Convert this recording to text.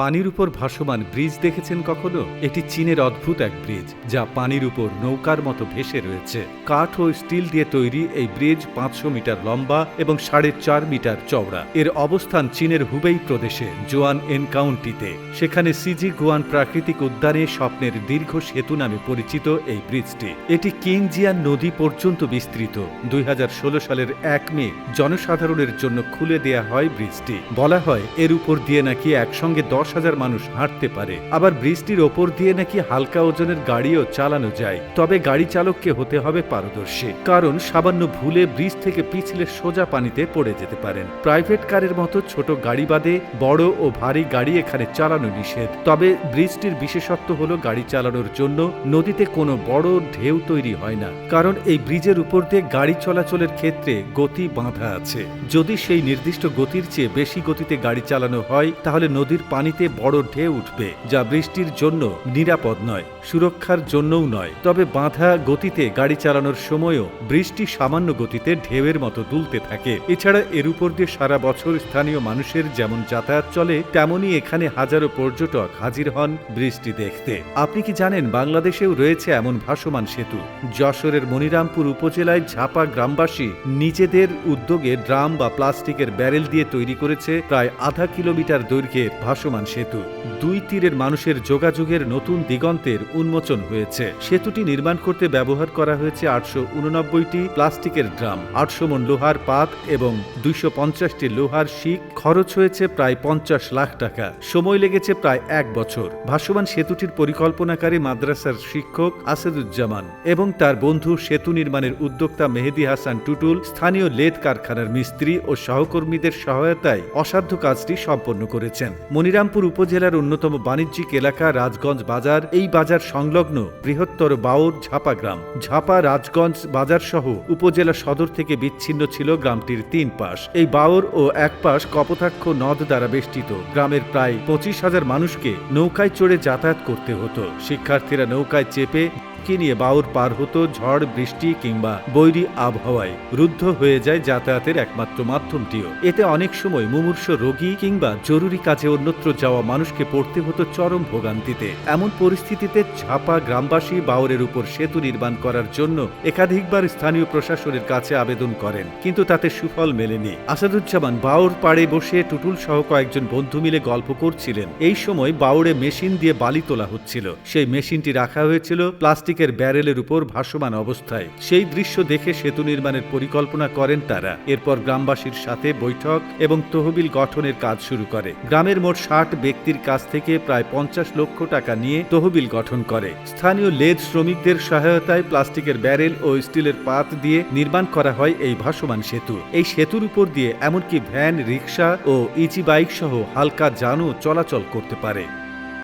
পানির উপর ভাসমান ব্রিজ দেখেছেন কখনো? এটি চীনের অদ্ভুত এক ব্রিজ, যা পানির উপর নৌকার মতো ভেসে রয়েছে। কাঠ ও স্টিল দিয়ে তৈরি এই ব্রিজ পাঁচশো মিটার লম্বা এবং সাড়ে চার মিটার চওড়া। এর অবস্থান চীনের হুবেই প্রদেশে, জোয়ান এনকাউন্টিতে সেখানে সিজি গুয়ান প্রাকৃতিক উদ্যানে স্বপ্নের দীর্ঘ সেতু নামে পরিচিত এই ব্রিজটি। এটি কিংজিয়ান নদী পর্যন্ত বিস্তৃত। দুই হাজার ষোলো সালের এক মে, জনসাধারণের জন্য খুলে দেয়া হয় ব্রিজটি। বলা হয়, এর উপর দিয়ে নাকি একসঙ্গে দশ হাজার মানুষ হাঁটতে পারে। আবার ব্রিজটির ওপর দিয়ে নাকি হালকা ওজনের গাড়িও চালানো যায়। তবে গাড়ি চালককে হতে হবে পারদর্শী। কারণ সামান্য ভুলে ব্রিজ থেকে পিছলে সোজা পানিতে পড়ে যেতে পারেন। প্রাইভেট কারের মতো ছোট গাড়ি বাদে বড় ও ভারী গাড়ি এখানে চালানো নিষেধ। তবে ব্রিজটির বিশেষত্ব হলো গাড়ি চালানোর জন্য নদীতে কোনো বড় ঢেউ তৈরি হয় না। কারণ এই ব্রিজের উপর দিয়ে গাড়ি চলাচলের ক্ষেত্রে গতি বাঁধা আছে। যদি সেই নির্দিষ্ট গতির চেয়ে বেশি গতিতে গাড়ি চালানো হয়, তাহলে নদীর পানিতে বড় ঢেউ উঠবে, যা বৃষ্টির জন্য নিরাপদ নয়, সুরক্ষার জন্যও নয়। তবে বাঁধা গতিতে গাড়ি চালানোর সময়ও বৃষ্টি সামান্য গতিতে ঢেউয়ের মতো দুলতে থাকে। এছাড়া এর উপর দিয়ে সারা বছর স্থানীয় মানুষের যেমন যাতায়াত চলে তেমনই এখানে হাজারো পর্যটক হাজির হন বৃষ্টি দেখতে। আপনি কি জানেন বাংলাদেশেও রয়েছে এমন ভাসমান সেতু? যশোরের মনিরামপুর উপজেলায় ঝাপা গ্রামবাসী নিজেদের উদ্যোগে ড্রাম বা প্লাস্টিকের ব্যারেল দিয়ে তৈরি করেছে প্রায় আধা কিলোমিটার দৈর্ঘ্যের ভাসমান সেতু। দুই তীরের মানুষের যোগাযোগের নতুন দিগন্তের উন্মোচন হয়েছে। সেতুটি নির্মাণ করতে ব্যবহার করা হয়েছে আটশো উননব্বইটি প্লাস্টিকের ড্রাম, আটশো মন লোহার পাত এবং দুইশো পঞ্চাশটি লোহার শিক। খরচ হয়েছে প্রায় পঞ্চাশ লাখ টাকা। সময় লেগেছে প্রায় এক বছর। ভাসমান সেতুটির পরিকল্পনাকারী মাদ্রাসার শিক্ষক আসাদুজ্জামান এবং তার বন্ধু সেতু নির্মাণের উদ্যোক্তা মেহেদি হাসান টুটুল, স্থানীয় লেদ কারখানার মিস্ত্রি ও সহকর্মীদের সহায়তায় অসাধ্য কাজটি সম্পন্ন করেছেন। মনিরামপুর উপজেলার অন্যতম বাণিজ্যিক এলাকা রাজগঞ্জ বাজার। এই বাজার সংলগ্ন বৃহত্তর বাউর ঝাপা গ্রাম। ঝাপা রাজগঞ্জ বাজার সহ উপজেলা সদর থেকে বিচ্ছিন্ন ছিল গ্রামটির তিন পাশ। এই বাউর ও এক পাশ কপোতাক্ষ নদ দ্বারা বেষ্টিত। গ্রামের প্রায় পঁচিশ হাজার মানুষকে নৌকায় চড়ে যাতায়াত করতে হতো। শিক্ষার্থীরা নৌকায় চেপে কি নিয়ে বাউর পার হতো ঝড়, বৃষ্টি কিংবা বৈরী আবহাওয়ায় রুদ্ধ হয়ে যায় যাতায়াতের একমাত্র মাধ্যমটিও। এতে অনেক সময় মুমূর্ষ রোগী কিংবা জরুরি কাজে অন্যত্র যাওয়া মানুষকে পড়তে হতো চরম ভোগান্তিতে। এমন পরিস্থিতিতে ছাপা গ্রামবাসী বাউরের উপর সেতু নির্মাণ করার জন্য একাধিকবার স্থানীয় প্রশাসনের কাছে আবেদন করেন, কিন্তু তাতে সুফল মেলেনি। আসাদুজ্জামান বাউর পাড়ে বসে টুটুল সহ কয়েকজন বন্ধু মিলে গল্প করছিলেন। এই সময় বাউরে মেশিন দিয়ে বালি তোলা হচ্ছিল। সেই মেশিনটি রাখা হয়েছিল প্লাস্টিকের ব্যারেলের উপর ভাসমান অবস্থায়। সেই দৃশ্য দেখে সেতু নির্মাণের পরিকল্পনা করেন তারা। এরপর গ্রামবাসীর সাথে বৈঠক এবং তহবিল গঠনের কাজ শুরু করে। গ্রামের মোট ষাট ব্যক্তির কাছ থেকে প্রায় পঞ্চাশ লক্ষ টাকা নিয়ে তহবিল গঠন করে। স্থানীয় লেদ শ্রমিকদের সহায়তায় প্লাস্টিকের ব্যারেল ও স্টিলের পাত দিয়ে নির্মাণ করা হয় এই ভাসমান সেতু। এই সেতুর উপর দিয়ে এমনকি ভ্যান রিক্সা ও ইজি বাইক সহ হালকা যানও চলাচল করতে পারে।